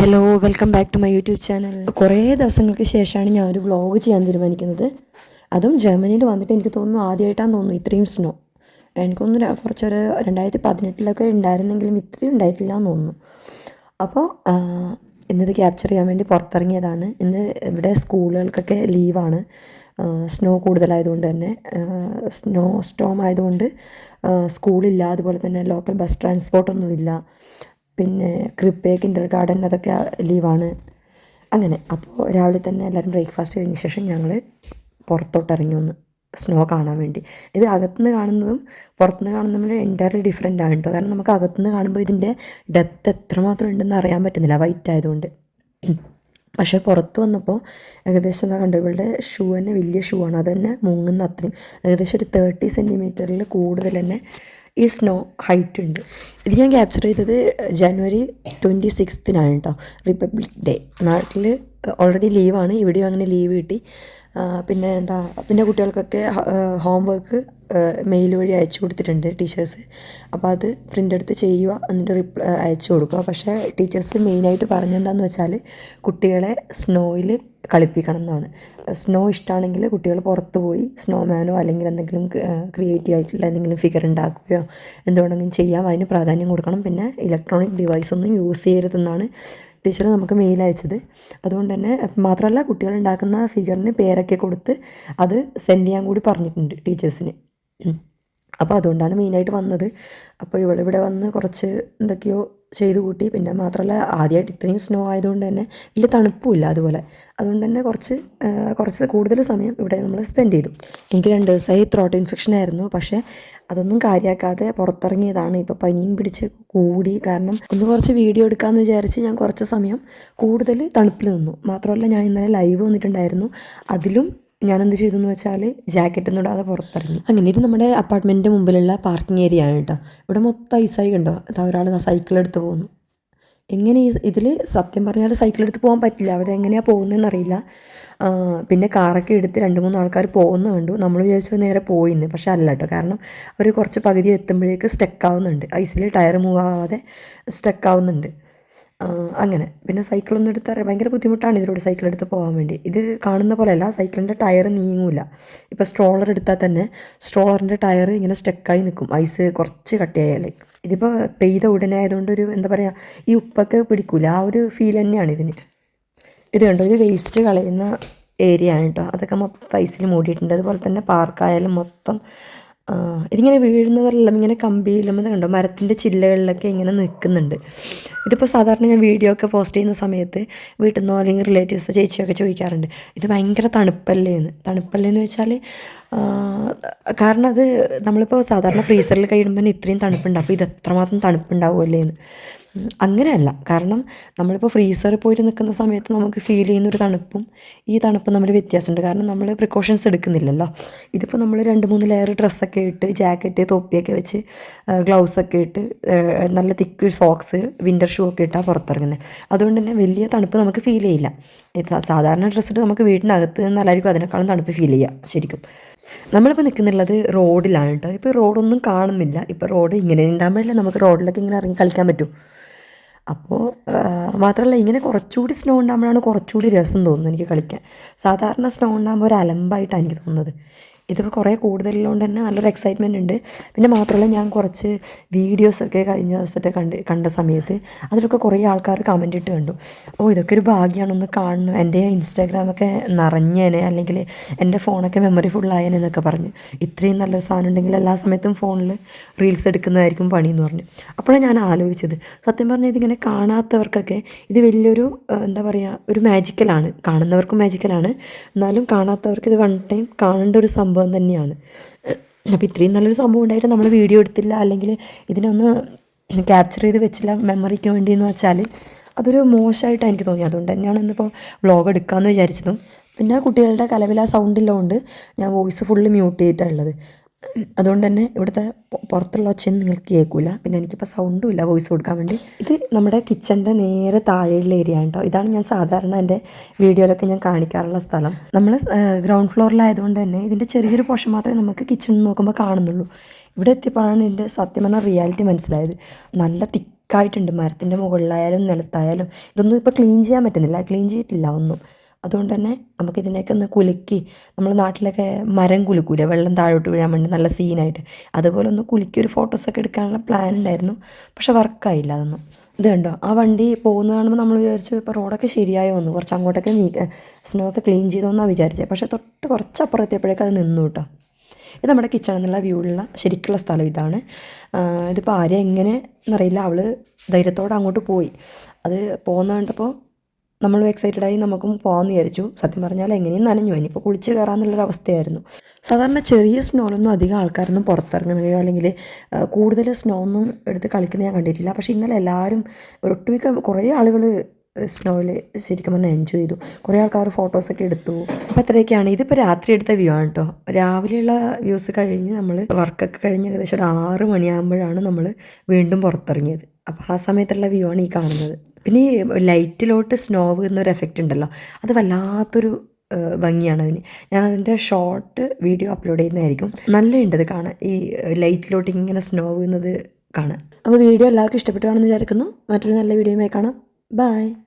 Hello welcome back to my YouTube channel കുറേ ദിവസങ്ങൾക്ക് ശേഷമാണ് ഞാൻ ഒരു വ്ളോഗ് ചെയ്യാൻ തീരുമാനിക്കുന്നത്. അതും ജർമ്മനിയിൽ വന്നിട്ട് എനിക്ക് തോന്നുന്നു ആദ്യമായിട്ടാണ് തോന്നുന്നു ഇത്രയും സ്നോ എനിക്കൊന്ന് കുറച്ചൊരു രണ്ടായിരത്തി പതിനെട്ടിലൊക്കെ ഉണ്ടായിരുന്നെങ്കിലും ഇത്രയും ഉണ്ടായിട്ടില്ല എന്ന് തോന്നുന്നു. അപ്പോൾ ഇന്നത് ക്യാപ്ചർ ചെയ്യാൻ വേണ്ടി പുറത്തിറങ്ങിയതാണ്. ഇന്ന് ഇവിടെ സ്കൂളുകൾക്കൊക്കെ ലീവാണ്. സ്നോ കൂടുതലായതുകൊണ്ട് തന്നെ. സ്നോ സ്റ്റോം ആയതുകൊണ്ട് സ്കൂളില്ല അതുപോലെ തന്നെ ലോക്കൽ ബസ് ട്രാൻസ്പോർട്ടൊന്നുമില്ല പിന്നെ ക്രിപ്പേ കിൻഡർ ഗാർഡൻ അതൊക്കെ ലീവാണ്. അങ്ങനെ. അപ്പോൾ രാവിലെ തന്നെ എല്ലാവരും ബ്രേക്ക്ഫാസ്റ്റ് കഴിഞ്ഞ ശേഷം ഞങ്ങൾ പുറത്തോട്ട് ഇറങ്ങി വന്ന് സ്നോ കാണാൻ വേണ്ടി. ഇത് അകത്തുനിന്ന് കാണുന്നതും പുറത്തുനിന്ന് കാണുന്നതും എന്റയർലി ഡിഫറെന്റ് ആണ് കേട്ടോ കാരണം നമുക്ക് അകത്തുനിന്ന് കാണുമ്പോൾ ഇതിന്റെ ഡെപ്ത് എത്രമാത്രം ഉണ്ടെന്ന് അറിയാൻ പറ്റുന്നില്ല. വൈറ്റ് ആയതുകൊണ്ട്. പക്ഷേ പുറത്ത് വന്നപ്പോൾ ഏകദേശം എന്താ കണ്ടു? ഇവളുടെ ഷൂ തന്നെ വലിയ ഷൂ ആണ്. അത് തന്നെ മുങ്ങുന്ന അത്രയും. ഏകദേശം ഒരു തേർട്ടി സെന്റിമീറ്ററിൽ കൂടുതൽ തന്നെ ഈ സ്നോ ഹൈറ്റ് ഉണ്ട്. ഇത് ഞാൻ ക്യാപ്ചർ ചെയ്തത് ജനുവരി ട്വന്റി സിക്സ്തിനാണ് കേട്ടോ റിപ്പബ്ലിക് ഡേ നാട്ടിൽ ഓൾറെഡി ലീവാണ് ഇവിടെയും അങ്ങനെ ലീവ് കിട്ടി. പിന്നെ എന്താ പിന്നെ കുട്ടികൾക്കൊക്കെ ഹോംവർക്ക് മെയിൽ വഴി അയച്ചു കൊടുത്തിട്ടുണ്ട് ടീച്ചേഴ്സ് അപ്പോൾ അത് പ്രിന്റ് എടുത്ത് ചെയ്യുക എന്നിട്ട് റിപ്ലൈ അയച്ചു കൊടുക്കുക. പക്ഷേ ടീച്ചേഴ്സ് മെയിനായിട്ട് പറഞ്ഞെന്താന്ന് വെച്ചാൽ കുട്ടികളെ സ്നോയിൽ കളിപ്പിക്കണം എന്നാണ്. സ്നോ ഇഷ്ടമാണെങ്കിൽ കുട്ടികൾ പുറത്ത് പോയി സ്നോമാനോ അല്ലെങ്കിൽ എന്തെങ്കിലും ക്രിയേറ്റീവ് ആയിട്ടുള്ള എന്തെങ്കിലും ഫിഗർ ഉണ്ടാക്കുകയോ എന്തുകൊണ്ടെങ്കിലും ചെയ്യാം. അതിന് പ്രാധാന്യം കൊടുക്കണം. പിന്നെ ഇലക്ട്രോണിക് ഡിവൈസ് ഒന്നും യൂസ് ചെയ്യരുതെന്നാണ് ടീച്ചർ നമുക്ക് മെയിൽ അയച്ചത്. അതുകൊണ്ട് തന്നെ മാത്രമല്ല കുട്ടികൾ ഉണ്ടാക്കുന്ന ഫിഗറിന് പേരൊക്കെ കൊടുത്ത് അത് സെൻഡ് ചെയ്യാൻ കൂടി പറഞ്ഞിട്ടുണ്ട് ടീച്ചേഴ്സിന് അപ്പോൾ അതുകൊണ്ടാണ് മെയിനായിട്ട് വന്നത്. അപ്പോൾ ഇവളിവിടെ വന്ന് കുറച്ച് എന്തൊക്കെയോ ചെയ്ത് കൂട്ടി. പിന്നെ മാത്രമല്ല ആദ്യമായിട്ട് ഇത്രയും സ്നോ ആയതുകൊണ്ട് തന്നെ വലിയ തണുപ്പുമില്ല അതുപോലെ. അതുകൊണ്ട് തന്നെ കുറച്ച് കുറച്ച് കൂടുതൽ സമയം ഇവിടെ നമ്മൾ സ്പെൻഡ് ചെയ്തു. എനിക്ക് രണ്ട് ദിവസമായി ത്രോട്ട് ഇൻഫെക്ഷൻ ആയിരുന്നു. പക്ഷേ അതൊന്നും കാര്യമാക്കാതെ പുറത്തിറങ്ങിയതാണ്. ഇപ്പോൾ പനിയും പിടിച്ച് കൂടി. കാരണം ഒന്ന് കുറച്ച് വീഡിയോ എടുക്കാമെന്ന് വിചാരിച്ച് ഞാൻ കുറച്ച് സമയം കൂടുതൽ തണുപ്പിൽ നിന്നു. മാത്രമല്ല ഞാൻ ഇന്നലെ ലൈവ് വന്നിട്ടുണ്ടായിരുന്നു. അതിലും ഞാൻ എന്ത് ചെയ്തു എന്ന് വെച്ചാൽ ജാക്കറ്റ് ഒന്നും ഇടാതെ പുറത്തിറങ്ങി. അങ്ങനെ ഇത് നമ്മുടെ അപ്പാർട്ട്മെന്റിന്റെ മുമ്പിലുള്ള പാർക്കിംഗ് ഏരിയ ആണ് കേട്ടോ. ഇവിടെ മൊത്തം ഐസായി കണ്ടോ അതാ ഒരാൾ സൈക്കിൾ എടുത്ത് പോകുന്നു. എങ്ങനെ ഈ ഇതിൽ സത്യം പറഞ്ഞാൽ സൈക്കിൾ എടുത്ത് പോകാൻ പറ്റില്ല. അവരെങ്ങനെയാണ് പോകുന്നതെന്ന് അറിയില്ല. പിന്നെ കാറൊക്കെ എടുത്ത് രണ്ട് മൂന്ന് ആൾക്കാർ പോകുന്ന കണ്ടു. നമ്മൾ വിചാരിച്ചു നേരെ പോയിന്ന്. പക്ഷേ അല്ല കേട്ടോ. കാരണം അവർ കുറച്ച് പകുതി എത്തുമ്പോഴേക്ക് സ്റ്റക്ക് ആവുന്നുണ്ട്. ഐസിൽ ടയർ മൂവ് ആവാതെ സ്റ്റക്ക് ആവുന്നുണ്ട്. അങ്ങനെ. പിന്നെ സൈക്കിളൊന്നും എടുത്ത് ഭയങ്കര ബുദ്ധിമുട്ടാണ് ഇതിലൂടെ സൈക്കിൾ എടുത്ത് പോകാൻ വേണ്ടി. ഇത് കാണുന്ന പോലെയല്ല സൈക്കിളിന്റെ ടയർ നീങ്ങൂല. ഇപ്പോൾ സ്ട്രോളർ എടുത്താൽ തന്നെ സ്ട്രോളറിന്റെ ടയർ ഇങ്ങനെ സ്റ്റക്കായി നിൽക്കും ഐസ് കുറച്ച് കട്ടിയായാലേ ഇതിപ്പോൾ പെയ്ത ഉടനെ ആയതുകൊണ്ട് ഒരു എന്താ പറയുക ഈ ഉപ്പൊക്കെ പിടിക്കൂല. ആ ഒരു ഫീൽ തന്നെയാണ് ഇതിന്. ഇത് കണ്ടോ? ഇത് വേസ്റ്റ് കളയുന്ന ഏരിയ ആണ് കേട്ടോ. അതൊക്കെ മൊത്തം ഐസിൽ മൂടിയിട്ടുണ്ട്. അതുപോലെ തന്നെ പാർക്കായാലും മൊത്തം ഇതിങ്ങനെ വീഴുന്നതെല്ലാം ഇങ്ങനെ കമ്പിയിലും ഇത് കണ്ടോ? മരത്തിന്റെ ചില്ലകളിലൊക്കെ ഇങ്ങനെ നിൽക്കുന്നുണ്ട്. ഇതിപ്പോൾ സാധാരണ ഞാൻ വീഡിയോ ഒക്കെ പോസ്റ്റ് ചെയ്യുന്ന സമയത്ത് വീട്ടിൽ നിന്നോ അല്ലെങ്കിൽ റിലേറ്റീവ്സ് ചേച്ചിയൊക്കെ ചോദിക്കാറുണ്ട് ഇത് ഭയങ്കര തണുപ്പല്ലേ എന്ന്? തണുപ്പല്ലേ എന്ന് വെച്ചാൽ കാരണം അത് നമ്മളിപ്പോൾ സാധാരണ ഫ്രീസറിൽ കഴിയുമ്പോൾ ഇത്രയും തണുപ്പുണ്ടാവും. അപ്പോൾ ഇത് എത്രമാത്രം തണുപ്പുണ്ടാവുമല്ലേ എന്ന്. അങ്ങനെയല്ല. കാരണം നമ്മളിപ്പോൾ ഫ്രീസറിൽ പോയിട്ട് നിൽക്കുന്ന സമയത്ത് നമുക്ക് ഫീൽ ചെയ്യുന്ന ഒരു തണുപ്പും ഈ തണുപ്പും നമ്മൾ വ്യത്യാസമുണ്ട്. കാരണം നമ്മൾ പ്രിക്കോഷൻസ് എടുക്കുന്നില്ലല്ലോ. ഇതിപ്പോൾ നമ്മൾ രണ്ട് മൂന്ന് ലെയർ ഡ്രസ്സൊക്കെ ഇട്ട് ജാക്കറ്റ് തൊപ്പിയൊക്കെ വെച്ച് ഗ്ലൗസൊക്കെ ഇട്ട് നല്ല തിക്ക് സോക്സ് വിന്റർ ഷൂ ഒക്കെ ഇട്ടാണ് പുറത്തിറങ്ങുന്നത് അതുകൊണ്ട് തന്നെ വലിയ തണുപ്പ് നമുക്ക് ഫീൽ ചെയ്യില്ല. സാധാരണ ഡ്രസ്സ് ഇട്ട് നമുക്ക് വീടിനകത്ത് നിന്നാലായിരിക്കും അതിനേക്കാളും തണുപ്പ് ഫീൽ ചെയ്യുക ശരിക്കും. നമ്മളിപ്പോൾ നിൽക്കുന്നുള്ളത് റോഡിലാണ് കേട്ടോ ഇപ്പോൾ റോഡൊന്നും കാണുന്നില്ല. ഇപ്പോൾ റോഡ് ഇങ്ങനെ ഉണ്ടാകുമ്പോഴല്ലേ നമുക്ക് റോഡിലൊക്കെ ഇങ്ങനെ ഇറങ്ങി കളിക്കാൻ പറ്റൂ? അപ്പോൾ മാത്രമല്ല ഇങ്ങനെ കുറച്ചുകൂടി സ്നോ ഉണ്ടാകുമ്പോഴാണ് കുറച്ചുകൂടി രസം തോന്നുന്നത് എനിക്ക് കളിക്കാൻ. സാധാരണ സ്നോ ഉണ്ടാകുമ്പോൾ ഒരു അലമ്പായിട്ടാണ് എനിക്ക് തോന്നുന്നത്. ഇതിപ്പോൾ കുറേ കൂടുതലുള്ളതുകൊണ്ട് തന്നെ നല്ലൊരു എക്സൈറ്റ്മെന്റ് ഉണ്ട്. പിന്നെ മാത്രമല്ല ഞാൻ കുറച്ച് വീഡിയോസൊക്കെ കഴിഞ്ഞ ദിവസത്തെ കണ്ട് കണ്ട സമയത്ത് അതിലൊക്കെ കുറേ ആൾക്കാർ കമന്റ് ഇട്ട് കണ്ടു. ഓ ഇതൊക്കെ ഒരു ഭാഗ്യമാണൊന്ന് കാണണം. എന്റെ ഇൻസ്റ്റാഗ്രാമൊക്കെ നിറഞ്ഞേനെ അല്ലെങ്കിൽ എന്റെ ഫോണൊക്കെ മെമ്മറി ഫുള്ളായേനെ എന്നൊക്കെ പറഞ്ഞു. ഇത്രയും നല്ല സാധനം ഉണ്ടെങ്കിൽ എല്ലാ സമയത്തും ഫോണിൽ റീൽസ് എടുക്കുന്നതായിരിക്കും പണി എന്ന് പറഞ്ഞു. അപ്പോഴാണ് ഞാൻ ആലോചിച്ചത്. സത്യം പറഞ്ഞാൽ ഇതിങ്ങനെ കാണാത്തവർക്കൊക്കെ ഇത് വലിയൊരു എന്താ പറയുക ഒരു മാജിക്കലാണ് കാണുന്നവർക്കും മാജിക്കലാണ് എന്നാലും കാണാത്തവർക്ക് ഇത് വൺ ടൈം കാണേണ്ട ഒരു സംഭവം തന്നെയാണ്. അപ്പോൾ ഇത്രയും നല്ലൊരു സംഭവം ഉണ്ടായിട്ട് നമ്മൾ വീഡിയോ എടുത്തില്ല. അല്ലെങ്കിൽ ഇതിനൊന്ന് ക്യാപ്ചർ ചെയ്ത് വെച്ചില്ല മെമ്മറിക്ക് വേണ്ടി എന്ന് വെച്ചാൽ അതൊരു മോശമായിട്ടാണ് എനിക്ക് തോന്നി അതുകൊണ്ട് തന്നെയാണ് ഇന്നിപ്പോൾ വ്ളോഗ് എടുക്കാമെന്ന് വിചാരിച്ചതും. പിന്നെ കുട്ടികളുടെ കലവില സൗണ്ടിലുകൊണ്ട് ഞാൻ വോയിസ് ഫുള്ള് മ്യൂട്ട് ചെയ്തിട്ടുള്ളത് അതുകൊണ്ട് തന്നെ ഇവിടുത്തെ പുറത്തുള്ള ഒച്ചയൊന്നും നിങ്ങൾക്ക് കേൾക്കില്ല പിന്നെ എനിക്കിപ്പോൾ സൗണ്ടും ഇല്ല വോയിസ് കൊടുക്കാൻ വേണ്ടി. ഇത് നമ്മുടെ കിച്ചണിന്റെ നേരെ താഴെയുള്ള ഏരിയ കേട്ടോ ഇതാണ് ഞാൻ സാധാരണ എന്റെ വീഡിയോയിലൊക്കെ ഞാൻ കാണിക്കാറുള്ള സ്ഥലം. നമ്മൾ ഗ്രൗണ്ട് ഫ്ലോറിലായതുകൊണ്ട് തന്നെ ഇതിന്റെ ചെറിയൊരു പോർഷൻ മാത്രമേ നമുക്ക് കിച്ചണിൽ നോക്കുമ്പോൾ കാണുന്നുള്ളൂ. ഇവിടെ എത്തിയപ്പോഴാണ് എന്റെ സത്യം പറഞ്ഞാൽ റിയാലിറ്റി മനസ്സിലായത്. നല്ല തിക്ക് തിക്കായിട്ടുണ്ട്. മരത്തിന്റെ മുകളിലായാലും നിലത്തായാലും. ഇതൊന്നും ഇപ്പോൾ ക്ലീൻ ചെയ്യാൻ പറ്റുന്നില്ല. ക്ലീൻ ചെയ്തിട്ടില്ല ഒന്നും. അതുകൊണ്ട് തന്നെ നമുക്കിതിനെയൊക്കെ ഒന്ന് കുലുക്കി നമ്മൾ നാട്ടിലൊക്കെ മരം കുലുക്കൂല? വെള്ളം താഴോട്ട് വീഴാൻ വേണ്ടി നല്ല സീനായിട്ട് അതുപോലെ ഒന്ന് കുലുക്കി ഒരു ഫോട്ടോസൊക്കെ എടുക്കാനുള്ള പ്ലാൻ ഉണ്ടായിരുന്നു. പക്ഷെ വർക്കായില്ല അതൊന്നും. ഇത് കണ്ടോ? ആ വണ്ടി പോകുന്ന കാണുമ്പോൾ നമ്മൾ വിചാരിച്ചു ഇപ്പോൾ റോഡൊക്കെ ശരിയായോ വന്നു. കുറച്ച് അങ്ങോട്ടൊക്കെ നീ സ്നോ ഒക്കെ ക്ലീൻ ചെയ്തോന്നാണ് വിചാരിച്ചത്. പക്ഷേ തൊട്ട് കുറച്ച് അപ്പുറം എത്തിയപ്പോഴേക്കും അത് നിന്നു കേട്ടോ. ഇത് നമ്മുടെ കിച്ചൺ എന്നുള്ള വ്യൂ ഉള്ള ശരിക്കുള്ള സ്ഥലം ഇതാണ്. ഇതിപ്പോൾ ആരെ എങ്ങനെ എന്നറിയില്ല. അവൾ ധൈര്യത്തോടെ അങ്ങോട്ട് പോയി. അത് പോകുന്ന കണ്ടപ്പോൾ നമ്മളും എക്സൈറ്റഡ് ആയി നമുക്കും പോകാമെന്ന് വിചാരിച്ചു. സത്യം പറഞ്ഞാൽ എങ്ങനെയും നനഞ്ഞു. ഇനിയിപ്പോൾ കുളിച്ച് കയറാമെന്നുള്ളൊരു അവസ്ഥയായിരുന്നു. സാധാരണ ചെറിയ സ്നോ ഒന്നും അധികം ആൾക്കാരൊന്നും പുറത്തിറങ്ങുകയോ അല്ലെങ്കിൽ കൂടുതൽ സ്നോ ഒന്നും എടുത്ത് കളിക്കുന്ന ഞാൻ കണ്ടിട്ടില്ല. പക്ഷേ ഇന്നലെ എല്ലാവരും ഒട്ടുമിക്ക കുറേ ആളുകൾ സ്നോയിൽ ശരിക്കും പറഞ്ഞാൽ എൻജോയ് ചെയ്തു. കുറേ ആൾക്കാർ ഫോട്ടോസൊക്കെ എടുത്തു. അപ്പോൾ അത്രയൊക്കെയാണ് ഇതിപ്പോൾ രാത്രി എടുത്ത വ്യൂ ആണ് കേട്ടോ രാവിലെയുള്ള വ്യൂസ് കഴിഞ്ഞ് നമ്മൾ വർക്കൊക്കെ കഴിഞ്ഞ് ഏകദേശം ഒരു ആറ് മണിയാകുമ്പോഴാണ് നമ്മൾ വീണ്ടും പുറത്തിറങ്ങിയത്. അപ്പോൾ ആ സമയത്തുള്ള വ്യൂ ആണ് ഈ കാണുന്നത്. പിന്നെ ഈ ലൈറ്റിലോട്ട് സ്നോ എന്നൊരു എഫക്റ്റ് ഉണ്ടല്ലോ. അത് വല്ലാത്തൊരു ഭംഗിയാണ് അതിന്. ഞാൻ അതിന്റെ ഷോർട്ട് വീഡിയോ അപ്ലോഡ് ചെയ്യുന്നതായിരിക്കും. നല്ലതുണ്ട് അത് കാണാൻ. ഈ ലൈറ്റിലോട്ട് ഇങ്ങനെ സ്നോ വീഴുന്നത് കാണാൻ. അപ്പോൾ വീഡിയോ എല്ലാവർക്കും ഇഷ്ടപ്പെട്ടു കാണുമെന്ന് വിചാരിക്കുന്നു. മറ്റൊരു നല്ല വീഡിയോയുമായി കാണാം. ബൈ